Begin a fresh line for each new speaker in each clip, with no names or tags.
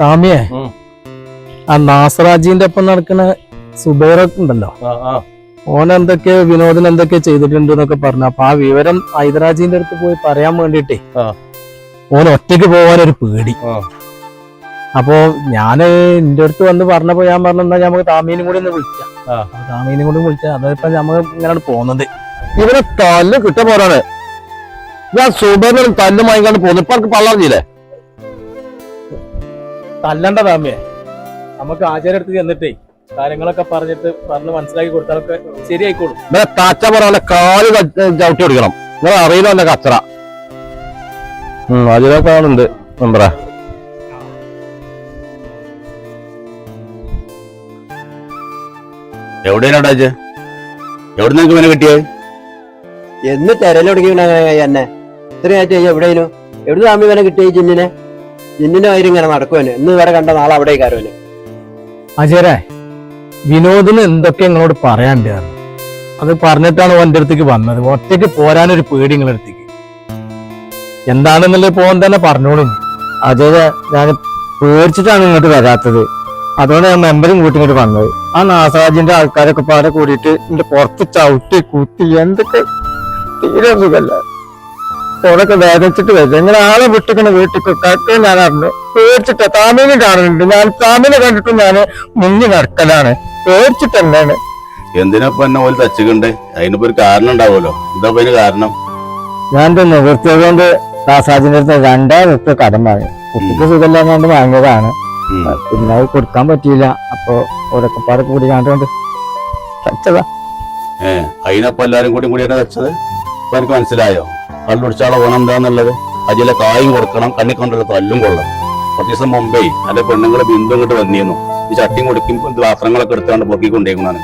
താമിയെ. ആ നാസറാജിന്റെ ഒപ്പം നടക്കുന്ന സുബൈറൊക്കെ ഉണ്ടല്ലോ. ഓൻ എന്തൊക്കെ വിനോദൻ എന്തൊക്കെ ചെയ്തിട്ടുണ്ട് എന്നൊക്കെ പറഞ്ഞു. അപ്പൊ ആ വിവരം ഹൈദരാജിന്റെ അടുത്ത് പോയി പറയാൻ വേണ്ടിട്ടേ
ആ.
ഓൻ ഒറ്റയ്ക്ക് പോകാനൊരു പേടി. അപ്പോ ഞാൻ എന്റെ അടുത്ത് വന്ന് പറഞ്ഞപ്പോ ഞാൻ പറഞ്ഞു എന്നാ നമുക്ക് താമീനും കൂടി ഒന്ന് വിളിക്കാം.
ആ.
താമീനും കൂടി വിളിച്ച അതിപ്പോ നമുക്ക് ഇങ്ങനെ പോകുന്നത്.
ഇവനെ തല്ല് കിട്ട പോരാണ് ഞാൻ സുബൈറിനും തല്ലും വാങ്ങിക്കാണ്ട് പോകുന്നു ഇപ്പൊ പള്ളറിഞ്ഞില്ലേ
തല്ലണ്ട താമ്യേ നമുക്ക് ആചാര എടുത്ത് ചെന്നിട്ടേ കാര്യങ്ങളൊക്കെ പറഞ്ഞിട്ട് പറഞ്ഞ് മനസ്സിലാക്കി കൊടുത്താലൊക്കെ ശരിയായിക്കോളും.
കാച്ച പറഞ്ഞ കാൽ ചവിട്ടി കൊടുക്കണം നിങ്ങൾ അറിയില്ല കച്ചറ. ആചാര കാണുന്നുണ്ട് മെമ്പറ
എവിടെയാണ് അജ് എവിടെ നിനക്ക് ഇവനെ കിട്ടിയത്?
എന്ന് തെരലൊടുക്കി എന്നെ. ഇത്രയായിട്ട് എവിടെയായിരുന്നു? എവിടെ താമി ഇവനെ കിട്ടിയ ജിന്നിനെ? ജിന്നിന്റെ കാര്യം ഇങ്ങനെ നടക്കുവന്. ഇന്ന് വരെ കണ്ട നാളെ അവിടെ കയറുവന്.
അജയരെ വിനോദിന് എന്തൊക്കെ നിങ്ങളോട് പറയാണ്ട് അത് പറഞ്ഞിട്ടാണ് ഓന്റെ അടുത്തേക്ക് വന്നത്. ഒറ്റയ്ക്ക് പോരാനൊരു പേടി നിങ്ങളുടെ അടുത്തേക്ക്. എന്താണെന്നുള്ളത് പോകാൻ തന്നെ പറഞ്ഞോളും.
അതെ ഞാൻ പേടിച്ചിട്ടാണ് ഇങ്ങോട്ട് വരാത്തത്. അതുകൊണ്ട് ഞാൻ മെമ്പറും കൂട്ടി ഇങ്ങോട്ട് വന്നത്. ആ നാസറാജിന്റെ ആൾക്കാരൊക്കെ പാടെ കൂടിയിട്ട് എന്റെ പുറത്ത് ചവിട്ടി കുത്തി എന്തൊക്കെ തീരെ സുഖല്ല ഓടൊക്കെ വേദനിച്ചിട്ട് വരും. എങ്ങനെ ആളെ വിട്ടിക്കണ വീട്ടിൽ കക്കെ ഞാൻ അറിഞ്ഞു പേടിച്ചിട്ട്. താമീനെ കാണുന്നുണ്ട് ഞാൻ താമീനെ കണ്ടിട്ട് ഞാൻ മുങ്ങി നടക്കലാണ്. പേടിച്ചിട്ട് എന്താണ്
എന്തിനാ ഇപ്പൊ എന്നെ പോലെ തച്ചുകണ്ടേ? അതിനിപ്പോ ഒരു കാരണം ഉണ്ടാവുമല്ലോ. എന്താ അതിന് കാരണം?
ഞാൻ തന്നെ നിവൃത്തിയത് കൊണ്ട് അടുത്ത് രണ്ടായിരം റുപ്യ കടം വാങ്ങി. കുട്ടിക്ക് സുഖമില്ലാണ്ട് വാങ്ങിയതാണ്. പിന്നെ അത് കൊടുക്കാൻ പറ്റിയില്ല. അപ്പൊ ഓരൊക്കെ പാടെ കൂടി കണ്ടുകൊണ്ട് തച്ചതാ.
ഏ അതിനപ്പോ എല്ലാരും കൂടി കൂടിയാണ് തച്ചത്? അപ്പൊ എനിക്ക് മനസ്സിലായോ? കള്ളുടിച്ചാളെ ഗുണം എന്താന്നുള്ളത്? അതിലെ കായും കൊടുക്കണം കണ്ണി കൊണ്ടുള്ള തല്ലും കൊള്ളണം. കുറച്ച് ദിവസം മുമ്പേ അല്ലെ പെണ്ണുങ്ങളെ ബിന്ദു ഇങ്ങോട്ട് വന്നിരുന്നു. ഈ ചട്ടിയും കൊടുക്കും വാസ്ത്രങ്ങളൊക്കെ പാത്രങ്ങളൊക്കെ എടുത്താണ്ട് പൊക്കി കൊണ്ടേക്കുന്നതാണ്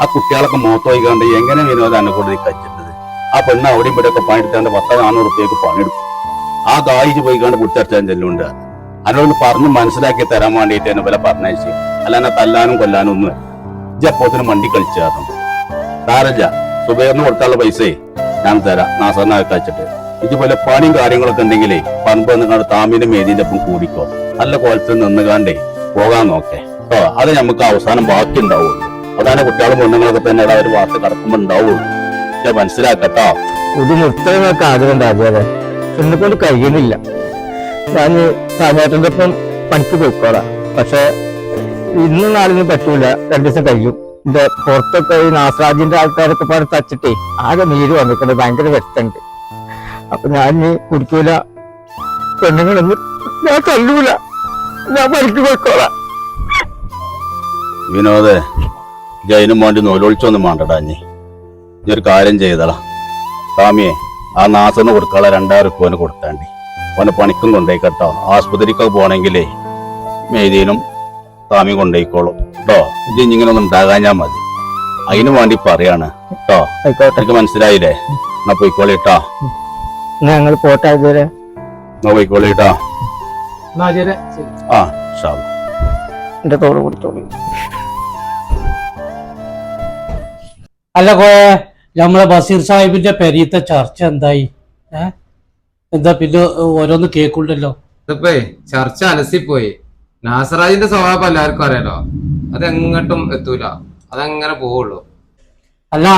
ആ കുട്ടികളൊക്കെ മോത്തോയിക്കാണ്ട് എങ്ങനെ വിനോദം എന്നെ കൊണ്ട് കച്ചിട്ടത് ആ പെണ്ണ് അവിടെയും ഇവിടെ ഒക്കെ പണിയെടുത്താണ്ട് പത്ത നാനൂറ് റുപ്യക്ക് പണിയെടുക്കും ആ കായിച്ച് പോയിക്കാണ്ട് പിടിച്ചടിച്ചാൻ ചെല്ലുണ്ട് അതിനോട് പറഞ്ഞ് മനസ്സിലാക്കി തരാൻ വേണ്ടിയിട്ട് എന്നെ പോലെ പറഞ്ഞയച്ചു. അല്ലാതെ തല്ലാനും കൊല്ലാനും ഒന്നും മണ്ടി കളിച്ചു കാരണം സാരല്ല സുബേറിന് കൊടുക്കാനുള്ള പൈസയെ? ഞാൻ തരാം. നാസറിനെ വെച്ചിട്ട് ഇതുപോലെ പണിയും കാര്യങ്ങളൊക്കെ ഉണ്ടെങ്കിലേ പണ്ട് നിങ്ങളുടെ താമിനും മേതിന്റെ ഒപ്പം കൂടിക്കോ. നല്ല കോലത്തിൽ നിന്നുകാണ്ടേ പോകാൻ നോക്കേ. ഓ അത് നമുക്ക് അവസാനം ബാക്കി ഉണ്ടാവുള്ളൂ. അതാണ് കുട്ടികളും പെണ്ണുങ്ങളൊക്കെ തന്നെ ഒരു വാർത്ത കടക്കുമ്പോ ഉണ്ടാവുള്ളൂ. മനസ്സിലാക്കട്ടോ?
ഇത് നിർത്തണമെന്നൊക്കെ ആഗ്രഹം അതെ. എന്നെ കഴിയുന്നില്ല. ഞാൻ സാമേട്ടന്റെ ഒപ്പം പണിക്ക് പോയിക്കോളാം. പക്ഷെ ഇന്നും നാളിനും പറ്റൂല. രണ്ടു ദിവസം കഴിയും. പുറത്തൊക്കെ ഈ നാസറാജിന്റെ ആൾക്കാരൊക്കെ പാടെ തച്ചിട്ടേ ആകെ നീര് വന്നിട്ടുണ്ട് ഭയങ്കര വ്യക്തമുണ്ട്. അപ്പൊ ഞാൻ ഇനി കുടിക്കൂല. പെണ്ണുങ്ങളൊന്നും ഞാൻ തല്ലൂല. ഞാൻ പരിക്ക് വെക്കോളാ
വിനോദേ ജൈനും വേണ്ടി നൂലൊളിച്ചൊന്നും വേണ്ടടാ ഇനി. നീ ഒരു കാര്യം ചെയ്തടാ. സ്വാമിയെ ആ നാസറിന് കൊടുക്കാളെ രണ്ടായിരം റുപ്യ കൊടുത്താണ്ടി. ഓനെ പണിക്കും കൊണ്ടേക്കട്ടോ. ആസ്പത്രിക്കൊക്കെ പോണെങ്കിലേ മേദീനും സ്വാമി കൊണ്ടേക്കോളും കേട്ടോ ഇത് ഇനി ഇങ്ങനെ ഒന്നും ഉണ്ടാകാഞ്ഞാ മതി. അതിനു വേണ്ടി പറയാണ്. കേട്ടോ എനിക്ക് മനസ്സിലായില്ലേ? എന്നാ പോയിക്കോളി
ഞങ്ങൾ പോട്ടെ ഇതുവരെ
എന്നാ പോയിക്കോളിട്ടോ ആ ഷാ
എന്റെ തോട് കൊടുത്തോളൂ
അല്ല കോയെ നമ്മളെ ബസീർ സാഹിബിന്റെ പെരീത്തെ ചർച്ച എന്തായി? ഏഹ് എന്താ പിന്നെ ഓരോന്ന് കേക്കുണ്ടല്ലോ
ഇതിപ്പോ ചർച്ച അലസിപ്പോയി. നാസറാജിന്റെ സ്വഭാവം എല്ലാവർക്കും അറിയാലോ. അതെങ്ങോട്ടും എത്തൂല. അതങ്ങനെ പോവുള്ളൂ.
അല്ല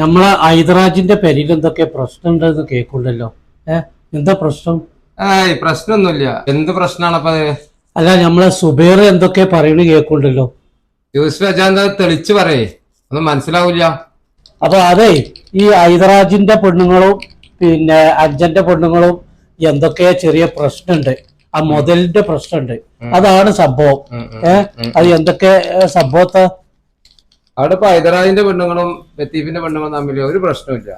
നമ്മളെ ഹൈദരാജിന്റെ പേരിൽ എന്തൊക്കെ പ്രശ്നം ഉണ്ടെന്ന് കേക്കുണ്ടല്ലോ ഏ എന്താ പ്രശ്നം?
ഏയ് പ്രശ്നമൊന്നുമില്ല. എന്ത് പ്രശ്നമാണ് അപ്പൊ അത്
അല്ല നമ്മളെ സുബേർ എന്തൊക്കെ പറയണ കേക്കുണ്ടല്ലോ
യൂസഫ് അജാന്ത തെളിച്ച് പറയേ. ഒന്നും മനസ്സിലാവില്ല.
അപ്പൊ അതെ ഈ ഹൈദരാജിന്റെ പെണ്ണുങ്ങളും പിന്നെ അഞ്ചന്റെ പെണ്ണുങ്ങളും എന്തൊക്കെ ചെറിയ പ്രശ്നമുണ്ട്. ആ മുതലിന്റെ പ്രശ്നമുണ്ട്. അതാണ് സംഭവം.
ഉം, ഉം,
ഏ?
ഉം.
അത് എന്തൊക്കെ സംഭവത്തെ?
അവിടെ ഇപ്പൊ ഹൈദരാബാദിന്റെ പെണ്ണുങ്ങളും ലത്തീഫിന്റെ പെണ്ണുങ്ങളും തമ്മിൽ ഒരു പ്രശ്നമില്ല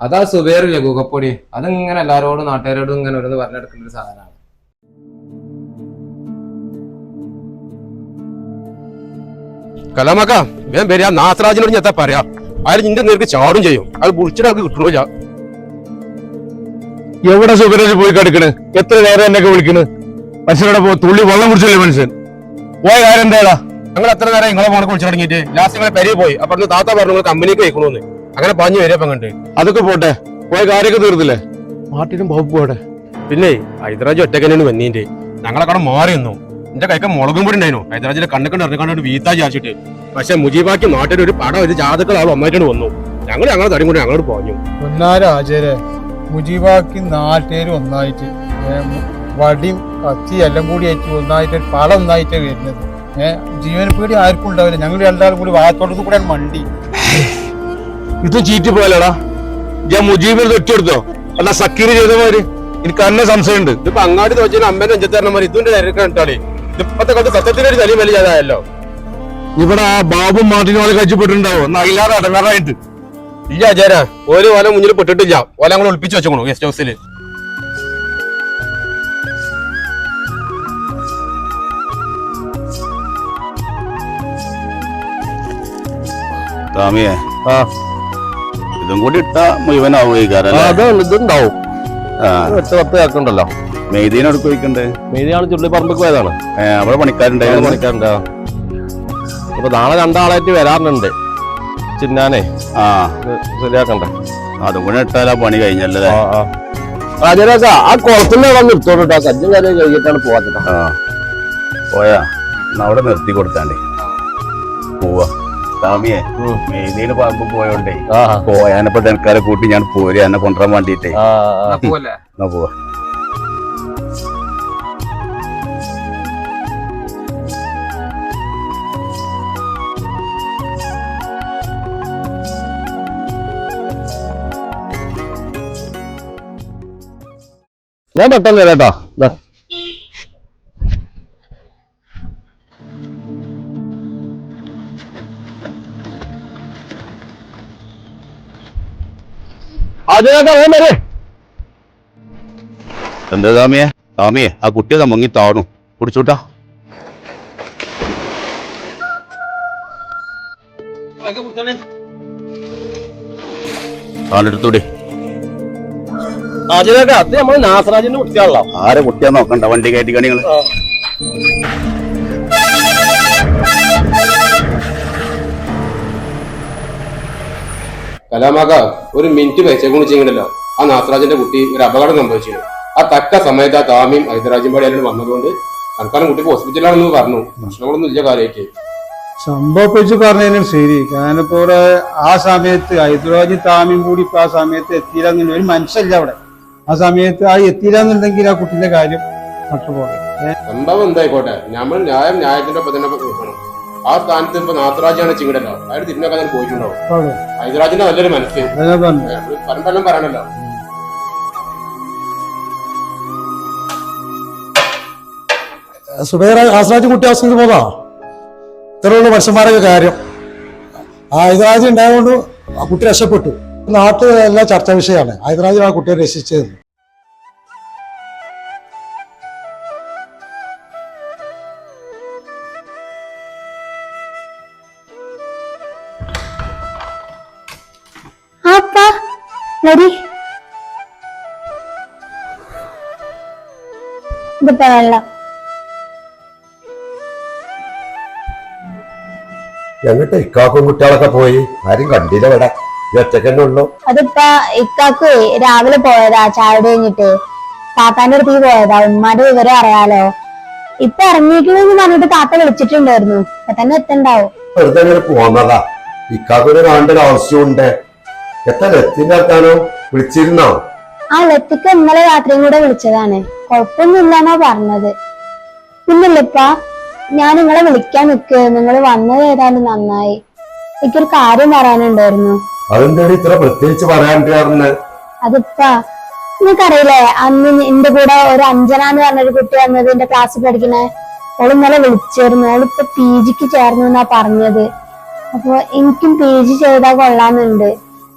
അതാ സുബേറില്ലേ കൂകപ്പൊടി അതിങ്ങനെ എല്ലാരോടും നാട്ടുകാരോടും ഇങ്ങനെ ഓരോന്ന് പറഞ്ഞെടുക്കുന്ന ഒരു സാധനമാണ്.
കലാമക്ക വേം ആ നാസറാജിനോട് ഞാൻ പറയാ? അയാൾ നിന്റെ നേർക്ക് ചാടും ചെയ്യും. അത് വിളിച്ചിട്ട് അത് കിട്ടണില്ല
എവിടെ സുബരജ് പോയി കിടക്കണ്? എത്ര നേരം എന്നൊക്കെ വിളിക്കണ്? മനുഷ്യരുടെ പോ തുള്ളി വെള്ളം കുടിച്ചില്ലേ മനുഷ്യൻ? പോയ കാര്യം എന്താടാ
ഞങ്ങൾ എത്ര നേരം നിങ്ങളെ മോണക്ക് വിളിച്ചു തുടങ്ങിയിട്ട് ലാസ്റ്റ് നിങ്ങളെ പെരിയ പോയി. അപ്പൊ അന്ന് താത്ത പറഞ്ഞു കമ്പനിക്ക് വെക്കണമെന്ന് അങ്ങനെ പറഞ്ഞു വരിക അപ്പം കണ്ട്
അതൊക്കെ പോട്ടെ. പോയ കാര്യമൊക്കെ തീർത്തില്ലേ? മാർട്ടിനും ബോബ് പോടെ
പിന്നെ ഹൈദരാജ് ഒറ്റക്കനാണ് വന്നീന്റെ ഞങ്ങളെ കട മാറി നിന്നു.
എന്റെ കൈക്ക് മുളകും കൂടി ഉണ്ടായിരുന്നു. ഹൈദരാജിലെ കണ്ണു കണ്ട് ഇറങ്ങി കണ്ടു വീത്താ ചാച്ചിട്ട് പക്ഷെ മുജീബാക്കി നാട്ടിൽ ഒരു പടം ഒരു ജാതക്കളാളും അമ്മയ്ക്കാണ് വന്നു. ഞങ്ങൾ ഞങ്ങളെ തടി കൊണ്ട് ഞങ്ങളോട്
ആചാര്യ? മുജീബാക്കി നാട്ടുകാർ ഒന്നായിട്ട്. വടി വടിയും കത്തി എല്ലാം കൂടി ആയിട്ട് ഒന്നായിട്ട് പല ഒന്നായിട്ട് വരുന്നത്. ഏഹ് ജീവന പേടി ആർക്കും ഉണ്ടാവില്ല. ഞങ്ങൾ രണ്ടാളും കൂടി വായത്തോട്ടത്ത് കൂടെ മണ്ടി.
ഇത് ചീറ്റി പോയാലടാ ഞാൻ മുജീബിന് തൊറ്റെടുത്തോ അല്ല സക്കീർ ചെയ്ത മാതിരി. എനിക്ക് അന്നെ സംശയമുണ്ട്. ഇതിപ്പോ അങ്ങാടി തോച്ചാൽ അമ്മേനെ അഞ്ചത്തരണ മാതിരി ഇതിന്റെ തിരക്കാണ് ഇപ്പത്തെ കൊണ്ട് സത്യത്തിന്റെ ഒരു തലി വലിയതായല്ലോ ഇവിടെ ആ ബാബു മാർട്ടിനും കഴിച്ചു കഴിച്ചുപെട്ടിട്ടുണ്ടാവോ എന്നാ അയിലാതെ അടങ്ങാറായിട്ട്. ഇല്ല ചേര ഒരു വല മുന്നിൽ പെട്ടിട്ടില്ല. വല ഞങ്ങൾ ഒളിപ്പിച്ചു വെച്ചോളൂ ഗസ്റ്റ് ഹൗസിൽ
ആ.
ഇതും കൂടി ഇട്ടാ മുഴുവനാവുകയാരം
അത് ഇതുണ്ടാവും. കേക്കുണ്ടല്ലോ.
മെയ്തീനോട് ചോദിക്കണ്ടേ
മെയ്തിയാണ് ചുള്ളി പറമ്പിക്ക് പോയതാണ്.
അവിടെ പണിക്കാരുണ്ടായിരുന്നു.
പണിക്കാറുണ്ട് അപ്പൊ നാളെ രണ്ടാളായിട്ട് വരാറുണ്ട്. ചിന്നാനേ.
ആ.
ശരിയാക്കണ്ട?
അത് കൂടെ ഇട്ടാലാ പണി കഴിഞ്ഞല്ലേ
ആ ആ. കുളത്തിന്റെ നിർത്തോട്ടോ സജ്ജം കാര്യം കഴിഞ്ഞിട്ടാണ് പോവാത്ത
ആ. പോയാ അവിടെ നിർത്തി കൊടുത്താണ്ടേ. പോവാ. സ്വാമിയെ
ഉം.
മെയ്തീന് പറമ്പ് പോയോണ്ടേ.
ആ.
പോയാനപ്പോ തനക്കാരെ കൂട്ടി ഞാൻ പോരി എന്നെ കൊണ്ടുവരാൻ വേണ്ടിട്ടേ. പോവാ.
ഞാൻ പെട്ടെന്ന് വരെ
എന്താ സ്വാമിയെ സ്വാമിയെ ആ കുട്ടിയെ മുങ്ങി താണു. കുടിച്ചൂട്ടാ കാലെടുത്തൂടെ
അതിനൊക്കെ അത് നമ്മൾ നാസറാജിന്റെ കുട്ടിയാണല്ലോ.
ആരെ കുട്ടിയാ നോക്കണ്ട? വണ്ടി കയറ്റി കണികൾ
കലാമാക ഒരു മിനിറ്റ് വെച്ചേ ചെയ്യുന്നുണ്ടല്ലോ ആ നാസറാജിന്റെ കുട്ടി ഒരു അപകടം സംഭവിച്ചിരുന്നു. ആ തക്ക സമയത്ത് ആ താമിയും ഹൈദരാജും പാടി അതിനോട് വന്നതുകൊണ്ട് തൽക്കാലം കുട്ടിക്ക് ഹോസ്പിറ്റലാണെന്ന് പറഞ്ഞു. പ്രശ്നങ്ങളൊന്നും ഇല്ല കാര്യമായിട്ട്.
സംഭവിച്ച് വെച്ച് പറഞ്ഞതിനും ശരി. കാരണം ഇപ്പോൾ ആ സമയത്ത് ഹൈദരാജി താമിയും കൂടി ഇപ്പൊ ആ സമയത്ത് എത്തിയില്ല ഒരു മനുഷ്യല്ല അവിടെ. ആ സമയത്ത് ആ എത്തിയില്ല എന്നുണ്ടെങ്കിൽ ആ കുട്ടിന്റെ കാര്യം നട്ടുപോകെ
സംഭവം എന്തായിക്കോട്ടെ? നമ്മൾ ന്യായം ന്യായത്തിന്റെ ഒപ്പം തന്നെ നോക്കണം ആ സ്ഥാനത്ത് ഇപ്പൊ നാസറാജാണ് ചിങ്ങടല്ലോ. അയാൾ തിരിഞ്ഞൊക്കെ തന്നെ പോയിട്ടുണ്ടാവും. ഹൈദരാജിന്റെ നല്ലൊരു മനസ്സ്. പരമ്പരം പറയണല്ലോ.
സുബൈർ ആസ്രാജ് കുട്ടി ആസ്വദിച്ച് പോകാ ഇത്രയുള്ള മനുഷ്യന്മാരൊക്കെ കാര്യം. ആ ഹൈദരാജ് ഉണ്ടായതുകൊണ്ട് ആ കുട്ടി രക്ഷപ്പെട്ടു. നാട്ടിൽ എല്ലാ ചർച്ചാ വിഷയമാണ്. ഹൈദരാജ് ആ കുട്ടിയെ രക്ഷിച്ചത്.
എന്നിട്ട് ഇക്കാക്കും കുട്ടികളൊക്കെ പോയി. ആരും കണ്ടില്ല ഇവിടെ. ഒറ്റക്കന്നെ ഉള്ളു?
അതിപ്പോ ഇക്കാക്ക് രാവിലെ പോയതാ ചായ കഴിഞ്ഞിട്ട്. താത്താന്റെ അടുത്തേക്ക് പോയതാ ഉമ്മാന്റെ വിവരം അറിയാലോ. ഇപ്പൊ ഇറങ്ങിയിട്ടുണ്ടെന്ന് പറഞ്ഞിട്ട് താത്ത വിളിച്ചിട്ടുണ്ടായിരുന്നു. ഇപ്പൊ തന്നെ എത്തണ്ടാവും.
വെറുതെ പോന്നതാ. ഇക്കാക്കൊരു കാണേണ്ട ഒരു ആവശ്യമുണ്ട് എത്ര അടുത്താണോ വിളിച്ചിരുന്നോ?
ആ ലത്തിക്ക് ഇന്നലെ രാത്രിയും കൂടെ വിളിച്ചതാണ്. കുഴപ്പമൊന്നുമില്ലാന്നാ പറഞ്ഞത്. പിന്നില്ലപ്പ ഞാൻ നിങ്ങളെ വിളിക്കാൻ നിക്ക്. നിങ്ങൾ വന്നത് ഏതാണ്ട് നന്നായി. എനിക്കൊരു കാര്യം പറയാനുണ്ടായിരുന്നു.
അതെന്താണ് ഇത്ര പ്രത്യേകിച്ച് പറയാണ്ടിരുന്നത്
അതിപ്പാ നിനക്കറിയില്ലേ അന്ന് എന്റെ കൂടെ ഒരു അഞ്ജന എന്ന് പറഞ്ഞൊരു കുട്ടി വന്നത് എന്റെ ക്ലാസ്സിൽ പഠിക്കണേ ഓൾ ഇന്നലെ വിളിച്ചിരുന്നു ഓളിപ്പോ പി ജിക്ക് ചേർന്നു എന്നാ പറഞ്ഞത്. അപ്പൊ എനിക്കും പി ജി ചെയ്താൽ കൊള്ളാന്നുണ്ട്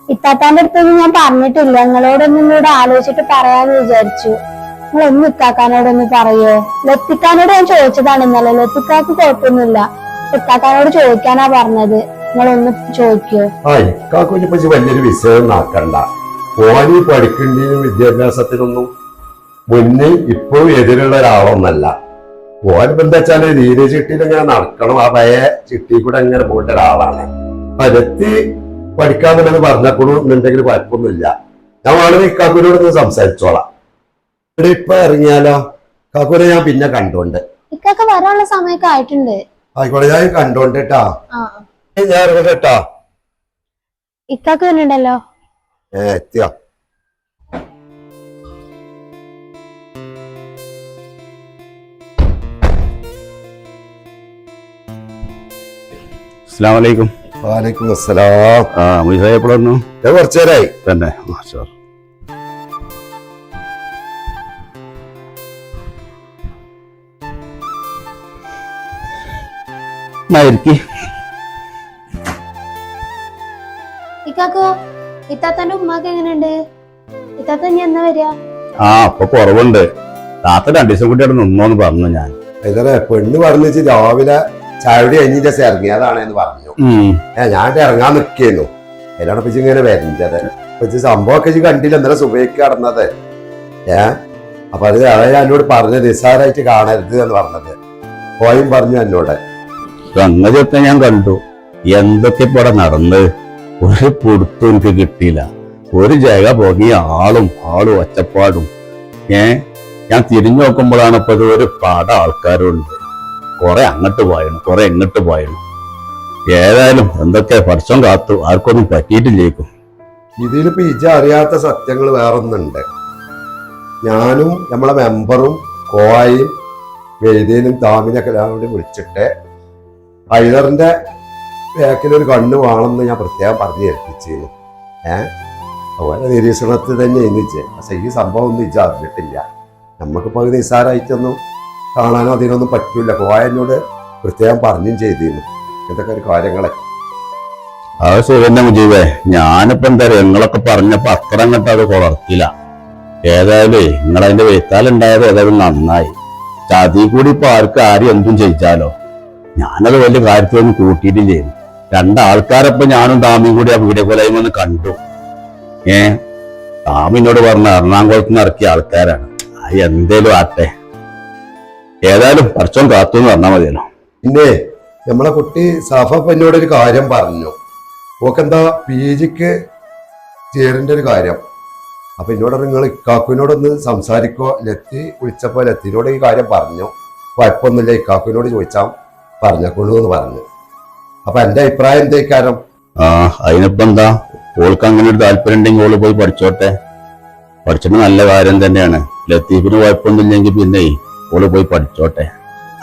ഇത്താത്താന്റെ അടുത്തൊന്നും ഞാൻ പറഞ്ഞിട്ടില്ല. നിങ്ങളോടൊന്നും കൂടെ ആലോചിച്ചിട്ട് പറയാന്ന് വിചാരിച്ചു. നിങ്ങൾ ഒന്ന് ഇത്താക്കാനോടൊന്ന് പറയോ? ലത്തിക്കാനോട് ഞാൻ ചോദിച്ചതാണ് ഇന്നലെ. ലത്തിക്കാക്ക് കുഴപ്പമൊന്നുമില്ല. ഇത്താക്കാനോട് ചോദിക്കാനാ പറഞ്ഞത്. നിങ്ങളൊന്ന് ചോദിക്കോ.
ആയി ഇജ്ജ് വലിയൊരു വിഷയം ആക്കണ്ട ഓനി പഠിക്കേണ്ടിയും വിദ്യാഭ്യാസത്തിനൊന്നും മുന്നിൽ ഇപ്പോഴും എതിരുള്ള ഒരാളൊന്നല്ല ഓനിപ്പോ എന്താ വെച്ചാൽ രീതി ചിട്ടിയിൽ ഇങ്ങനെ നടക്കണം. ആ പയ ചിട്ടി കൂടെ ഇങ്ങനെ പോയിട്ട് ഒരാളാണ്. പരത്തി പഠിക്കാന്നുള്ളത് പറഞ്ഞപ്പോഴും എന്നുണ്ടെങ്കിൽ കുഴപ്പമൊന്നുമില്ല. ഞാൻ വേണമെങ്കിൽ കാക്കൂരോട് ഒന്ന് സംസാരിച്ചോളാം. ഇവിടെ ഇപ്പൊ ഇറങ്ങിയാലോ? കാക്കൂരെ ഞാൻ പിന്നെ കണ്ടോണ്ട്.
ഇക്കൊക്കെ വരാനുള്ള സമയമൊക്കെ ആയിട്ടുണ്ട്.
ആയിക്കോട്ടെ ഞാൻ കണ്ടോണ്ടിട്ടാ
ആ.
ഞാൻ ഇറങ്ങട്ടെ ട്ടാ.
ഇക്കാക്ക് വരുന്നുണ്ടല്ലോ
ഏ എത്തിയാ?
അസ്സാം വലൈക്കും
അസ്സലാം.
ആ മുജാ എപ്പോഴായിരുന്നു
ഞാൻ കുറച്ചു നേരമായി
തന്നെ മാഷാ. ആയിരിക്കും
ഇക്കാക്കോ ഇത്താത്തന്റെ ഉമ്മാക്ക് എങ്ങനെയുണ്ട്? ഇത്താത്ത ഇനി എന്നാ വരിക?
ആ അപ്പൊ കുറവുണ്ട്. താത്ത രണ്ടു ദിവസം കൂടി അവിടെ നിന്നോന്ന് പറഞ്ഞു ഞാൻ.
ഇതേ പെണ്ണ് പറഞ്ഞു രാവിലെ ചായയുടെ കഴിഞ്ഞിട്ട് ഇറങ്ങിയതാണ് എന്ന് പറഞ്ഞു. ഞാൻ ഇറങ്ങാൻ നിൽക്കുന്നു അതിലാണ് ഇപ്പൊ ഇങ്ങനെ വരേണ്ടത്. ഇപ്പൊ ഇത് സംഭവമൊക്കെ കണ്ടില്ല ഇന്നലെ സുബൈക്ക് കടന്നത്. ഏ അപ്പൊ അത് അതാ ഞാൻ എന്നോട് പറഞ്ഞത് നിസ്സാരായിട്ട് കാണരുത് എന്ന് പറഞ്ഞത്. പോയും പറഞ്ഞു എന്നോട്.
സംഗതിയൊക്കെ ഞാൻ കണ്ടു. എന്തൊക്കെ ഇപ്പൊ ഇവിടെ നടന്ന്? ഒരു പൊടുത്തും എനിക്ക് കിട്ടിയില്ല. ഒരു ജഗ പോകി ആളും ആളും ഒച്ചപ്പാടും. ഏ? ഞാൻ തിരിഞ്ഞു നോക്കുമ്പോഴാണ് ഇപ്പൊ ഒരു പാട ആൾക്കാരുണ്ട്. കുറെ അങ്ങോട്ട് പോയണം കുറെ ഇങ്ങോട്ട് പോയണം. ഏതായാലും എന്തൊക്കെ പഠിച്ചോം കാത്തു ആർക്കൊന്നും പറ്റിയിട്ടില്ലേക്കും.
ഇതിലിപ്പോ ഇജ അറിയാത്ത സത്യങ്ങൾ വേറൊന്നുണ്ട്. ഞാനും നമ്മളെ മെമ്പറും കോയും വേദിയിലും താമിനൊക്കെ എല്ലാവരും വിളിച്ചിട്ട് ഹൈദറിന്റെ ബാക്കിലൊരു കണ്ണ് വേണമെന്ന് ഞാൻ പ്രത്യേകം പറഞ്ഞു ഏൽപ്പിച്ചിരുന്നു ഏ? അതുപോലെ നിരീക്ഷണത്തിൽ തന്നെ എന്നിച്ച് പക്ഷെ ഈ സംഭവം ഒന്നും ഇജ അറിഞ്ഞിട്ടില്ല. നമുക്കിപ്പോൾ അത് നിസ്സാരമായിട്ടൊന്നും കാണാനോ അതിനൊന്നും പറ്റൂല. കോയ എന്നോട് പ്രത്യേകം പറഞ്ഞും ചെയ്തിരുന്നു ഇതൊക്കെ ഒരു കാര്യങ്ങളെ.
അത് സുഖന്നെ മുജീബേ. ഞാനിപ്പോ എന്താ പറയുക നിങ്ങളൊക്കെ പറഞ്ഞപ്പോ അത്ര അങ്ങോട്ട് അത് കൊളർത്തില്ല. ഏതായാലും നിങ്ങളതിന്റെ വെയ്ത്താലുണ്ടായത് ഏതായാലും നന്നായി. ചതി കൂടി ഇപ്പൊ ആർക്ക് ആരും എന്തും ചെയ്യിച്ചാലോ? ഞാനത് വലിയ കാര്യത്തിലൊന്നും കൂട്ടിയിട്ടില്ലായിരുന്നു രണ്ടാൾക്കാരപ്പൊ ഞാനും താമിയും കൂടി ആ വീഡിയോ കോളായി വന്ന് കണ്ടു. ഏ? താമിനോട് പറഞ്ഞ എറണാകുളത്ത് നിന്ന് ഇറക്കിയ ആൾക്കാരാണ്. അത് എന്തേലും ആട്ടെ. ഏതായാലും കുറച്ചും കാത്തു എന്ന് പറഞ്ഞാൽ മതിയല്ലോ.
പിന്നെ നമ്മളെ കുട്ടി സഫ ഒരു കാര്യം പറഞ്ഞു. ഓക്കെന്താ പി ജിക്ക് ചേരേണ്ട ഒരു കാര്യം. അപ്പൊ എന്നോട് നിങ്ങൾ ഇക്കാക്കുവിനോടൊന്ന് സംസാരിക്കോ. ലത്തി വിളിച്ചപ്പോ ലത്തിനോട് ഈ കാര്യം പറഞ്ഞു. കുഴപ്പമൊന്നുമില്ല ഇക്കാക്കുവിനോട് ചോദിച്ചാൽ പറഞ്ഞേക്കുള്ളൂ എന്ന് പറഞ്ഞു. അപ്പൊ എന്റെ അഭിപ്രായം എന്തേക്കാരം
ആ അതിനിപ്പോ എന്താ? ഓൾക്ക് അങ്ങനെ ഒരു താല്പര്യം ഉണ്ടെങ്കിൽ ഓൾ പോയി പഠിച്ചോട്ടെ. പഠിച്ചിട്ട് നല്ല കാര്യം തന്നെയാണ്. ലത്തീഫിന് കുഴപ്പമൊന്നുമില്ലെങ്കിൽ പിന്നെ ഓൾ പോയി പഠിച്ചോട്ടെ.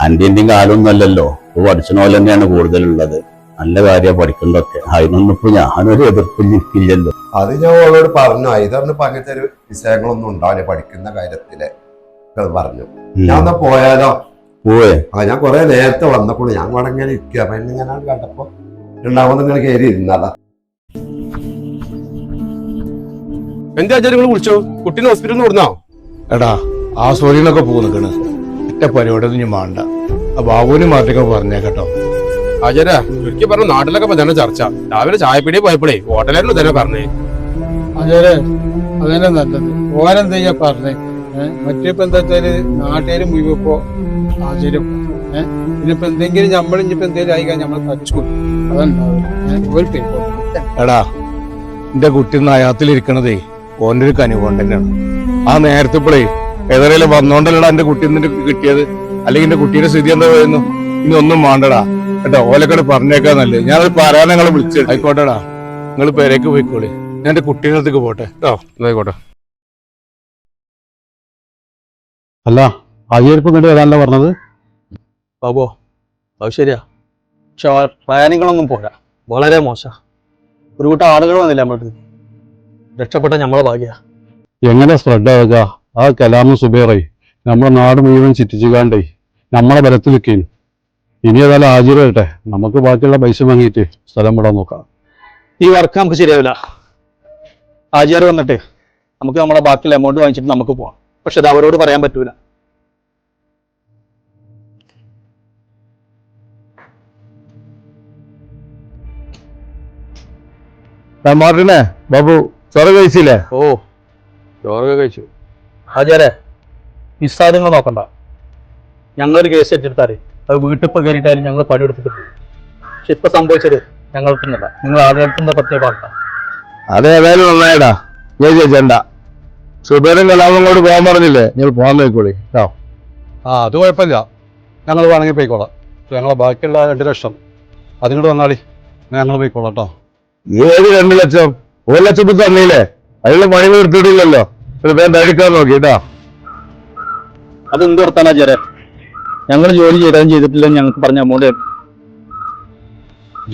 അന്റെന്റെയും കാലമൊന്നും അല്ലല്ലോ. ഇപ്പൊ പഠിച്ചണ പോലെ തന്നെയാണ് കൂടുതലുള്ളത്. നല്ല കാര്യ പഠിക്കണ്ടൊക്കെ അതിനൊന്നും ഇപ്പൊ ഞാനൊരു എതിർപ്പിൽ നിൽക്കില്ലല്ലോ
അത് ഞാൻ ഓളോട് പറഞ്ഞു. ഐതറിന് പറഞ്ഞിട്ടൊരു വിഷയങ്ങളൊന്നും ഉണ്ടാവില്ല പഠിക്കുന്ന കാര്യത്തിൽ. പറഞ്ഞു. ഞാൻ പോയാലോ?
പോവേ
ആ ഞാൻ കുറെ നേരത്തെ വന്നപ്പോൾ ഞാൻ അവിടെ ഇങ്ങനെ ഇരിക്കുക അപ്പൊ എന്നെ ഇങ്ങനെ കണ്ടപ്പോ രണ്ടാമത് ഇങ്ങനെ കയറി ഇരുന്നതാ.
എന്താ നിങ്ങൾ വിളിച്ചോ? കുട്ടീനെ ഹോസ്പിറ്റലിൽ നിന്ന് കൊടുന്നോ
എടാ ആ സോലിനൊക്കെ പോകുന്നു നിൽക്കണ്. ഒറ്റ പരിപാടി ഞാൻ വേണ്ട ആ ബാബുവിനും മാറ്റൊക്കെ പറഞ്ഞേക്കട്ടോ
കേട്ടോ. ചുരുക്കി പറഞ്ഞു നാട്ടിലൊക്കെ തന്നെ ചർച്ച. രാവിലെ ചായപ്പീടിയെ പോയപ്പോഴേ ഹോട്ടലായിരുന്നു തന്നെ പറഞ്ഞേ.
അതെ അതന്നെ നല്ലത്. ഓരെന്തെയ്യാ പറഞ്ഞേ? മറ്റിപ്പോ എന്താ വെച്ചാൽ നാട്ടുകാര് മുഴുവപ്പോ സാഹചര്യം ഏഹ് ഇനിയിപ്പോ എന്തെങ്കിലും നമ്മൾ ഇനിയിപ്പോ എന്തെങ്കിലും ആയിക്കാൻ നമ്മൾ തച്ചു എടാ എന്റെ കുട്ടി നയാത്തിലിരിക്കണതേ ഓന്റെ ഒരു കനിവുകൊണ്ട് തന്നെയാണ്. ആ നേരത്തെ ഇപ്പോഴേ ഏതായാലും വന്നോണ്ടല്ലടാ എന്റെ കുട്ടി നിന്റെ കിട്ടിയത്. അല്ലെങ്കിൽ എന്റെ കുട്ടിയുടെ സ്ഥിതി എന്താ പറയുന്നു? ഇനി ഒന്നും വേണ്ടടാ. കേട്ടോ ഓലക്കട പറഞ്ഞേക്കാ നല്ലത്. ഞാനത് പറയാൻ നിങ്ങളെ വിളിച്ചു ആയിക്കോട്ടെടാ. നിങ്ങൾ പേരേക്ക് പോയിക്കോളി. ഞാൻ എന്റെ കുട്ടീനടുത്തേക്ക് പോട്ടെ. കേട്ടോ
ആയിക്കോട്ടെ.
അല്ല അയ്യർപ്പ് ഇങ്ങോട്ട് വരാനല്ല പറഞ്ഞത്?
ബാബോ അത് ശരിയാ. പക്ഷെ പ്ലാനിങ്ങളൊന്നും പോരാ. വളരെ മോശ. ഒരു കൂട്ടം ആളുകൾ വന്നില്ല നമ്മുടെ രക്ഷപ്പെട്ട നമ്മളെ ഭാഗ്യ.
എങ്ങനെ സ്പ്രെഡ് ആവുക? ആ കലാമും സുബേറേ നമ്മുടെ നാട് മുഴുവൻ ചിറ്റിച്ചുകാണ്ടേ നമ്മളെ ബലത്തിൽ വെക്കേനു ഇനി ഏതായാലും ഹാജിർ വരട്ടെ. നമുക്ക് ബാക്കിയുള്ള പൈസ വാങ്ങിയിട്ട് സ്ഥലം വിടാൻ നോക്കാം.
ഈ വർക്ക് നമുക്ക് ശരിയാവില്ല. ആചാർ വന്നിട്ട് നമുക്ക് നമ്മുടെ ബാക്കിയുള്ള എമൗണ്ട് വാങ്ങിച്ചിട്ട് നമുക്ക് പോവാം. പക്ഷെ അത് അവരോട് പറയാൻ പറ്റൂല.
മാർട്ടിനെ ബാബു ചോറ് കഴിച്ചില്ലേ?
ഓ ചോറൊക്കെ കഴിച്ചു. ആചാരെ നിസ്സാരങ്ങൾ നോക്കണ്ട. ഞങ്ങളൊരു കേസ് ഏറ്റെടുത്താൽ അത് വീട്ടിൽ ഇപ്പൊ കയറിയിട്ടാലും ഞങ്ങൾ പണിയെടുത്തിട്ടുണ്ട് പക്ഷെ ഇപ്പൊ സംഭവിച്ചത് ഞങ്ങൾക്കൊന്നല്ല. നിങ്ങൾ ആളുകൾക്കുന്ന പ്രത്യേക പാട്ടാ
അതെ ഏതായാലും നന്നായടാ. ഞാൻ ചോദിച്ചണ്ട സുബേറും കലാമും കൂടെ പോകാൻ പറഞ്ഞില്ലേ? ഞങ്ങൾ പോകാൻ നോക്കോളി ആ
ആ അത് കുഴപ്പമില്ല.
ഞങ്ങൾ വേണമെങ്കിൽ പോയിക്കോളാം. ഞങ്ങളെ ബാക്കിയുള്ള രണ്ട് ലക്ഷം അതിങ്ങോട്ട് വന്നാളി. ഞങ്ങൾ പോയിക്കോളാം കേട്ടോ.
ഏത് രണ്ട് ലക്ഷം? ഒരു ലക്ഷം ഇപ്പൊ തന്നില്ലേ? അതിനുള്ള പണികൾ എടുത്തിട്ടില്ലല്ലോ. വേണ്ട എടുക്കാൻ തടിക്കാൻ നോക്കി. കേട്ടാ
അത് എന്ത് വർത്താനാ ചേരെ? ഞങ്ങൾ ജോലി ചെയ്താലും ചെയ്തിട്ടില്ല ഞങ്ങൾക്ക് പറഞ്ഞ എമൗണ്ട്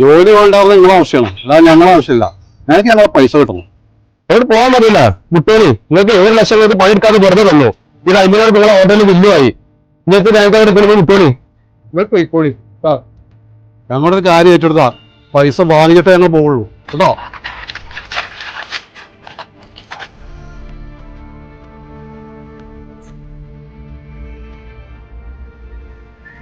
ജോലി വേണ്ടാവുന്ന നിങ്ങളെ ആവശ്യമാണ്. അല്ലാതെ ഞങ്ങളെ ആവശ്യമില്ല. ഞങ്ങൾക്ക് ഞങ്ങളെ പൈസ കിട്ടണം.
അവിടെ പോകാൻ പറ്റില്ല? മുട്ടോളി നിങ്ങൾക്ക് ഏഴ് ലക്ഷം രൂപ പണിയെടുക്കാതെ വെറുതെ തന്നു ഇത് അമ്പതിനായിരം നിങ്ങളെ ഹോട്ടലിൽ ബില്ലുമായി നിങ്ങൾക്ക് ഞങ്ങൾക്ക് അവിടെ കുട്ടികളെ മുട്ടോളി
നിങ്ങൾ പോയിക്കോളി. ഞങ്ങളുടെ കാര്യം ഏറ്റെടുത്താ. പൈസ വാങ്ങിയിട്ടേ ഞങ്ങൾ പോവുള്ളൂ. കേട്ടോ?